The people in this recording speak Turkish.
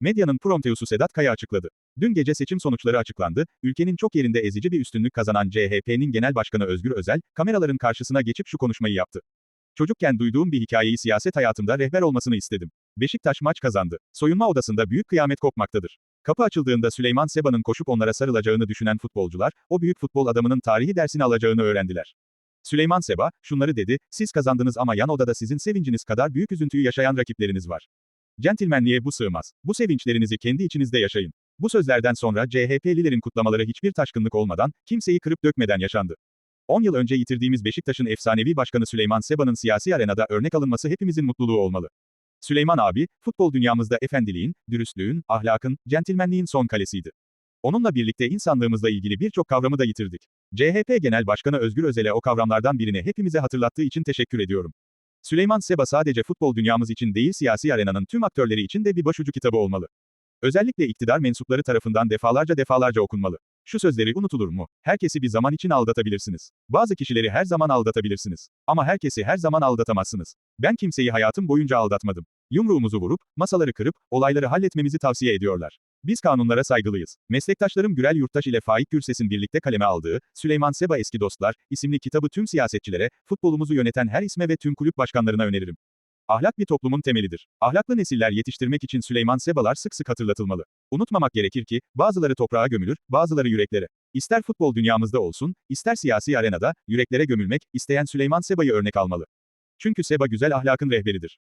Medyanın Prometheus'u Sedat Kaya açıkladı. Dün gece seçim sonuçları açıklandı, ülkenin çok yerinde ezici bir üstünlük kazanan CHP'nin Genel Başkanı Özgür Özel, kameraların karşısına geçip şu konuşmayı yaptı. Çocukken duyduğum bir hikayeyi siyaset hayatımda rehber olmasını istedim. Beşiktaş maç kazandı. Soyunma odasında büyük kıyamet kopmaktadır. Kapı açıldığında Süleyman Seba'nın koşup onlara sarılacağını düşünen futbolcular, o büyük futbol adamının tarihi dersini alacağını öğrendiler. Süleyman Seba, şunları dedi, siz kazandınız ama yan odada sizin sevinciniz kadar büyük üzüntüyü yaşayan rakipleriniz var. Centilmenliğe bu sığmaz. Bu sevinçlerinizi kendi içinizde yaşayın. Bu sözlerden sonra CHP'lilerin kutlamaları hiçbir taşkınlık olmadan, kimseyi kırıp dökmeden yaşandı. 10 yıl önce yitirdiğimiz Beşiktaş'ın efsanevi başkanı Süleyman Seba'nın siyasi arenada örnek alınması hepimizin mutluluğu olmalı. Süleyman abi, futbol dünyamızda efendiliğin, dürüstlüğün, ahlakın, centilmenliğin son kalesiydi. Onunla birlikte insanlığımızla ilgili birçok kavramı da yitirdik. CHP Genel Başkanı Özgür Özel'e o kavramlardan birini hepimize hatırlattığı için teşekkür ediyorum. Süleyman Seba sadece futbol dünyamız için değil siyasi arenanın tüm aktörleri için de bir başucu kitabı olmalı. Özellikle iktidar mensupları tarafından defalarca defalarca okunmalı. Şu sözleri unutulur mu? Herkesi bir zaman için aldatabilirsiniz. Bazı kişileri her zaman aldatabilirsiniz. Ama herkesi her zaman aldatamazsınız. Ben kimseyi hayatım boyunca aldatmadım. Yumruğumuzu vurup, masaları kırıp, olayları halletmemizi tavsiye ediyorlar. Biz kanunlara saygılıyız. Meslektaşlarım Gürel Yurttaş ile Faik Gürses'in birlikte kaleme aldığı, Süleyman Seba Eski Dostlar, isimli kitabı tüm siyasetçilere, futbolumuzu yöneten her isme ve tüm kulüp başkanlarına öneririm. Ahlak bir toplumun temelidir. Ahlaklı nesiller yetiştirmek için Süleyman Sebalar sık sık hatırlatılmalı. Unutmamak gerekir ki, bazıları toprağa gömülür, bazıları yüreklere. İster futbol dünyamızda olsun, ister siyasi arenada, yüreklere gömülmek, isteyen Süleyman Seba'yı örnek almalı. Çünkü Seba güzel ahlakın rehberidir.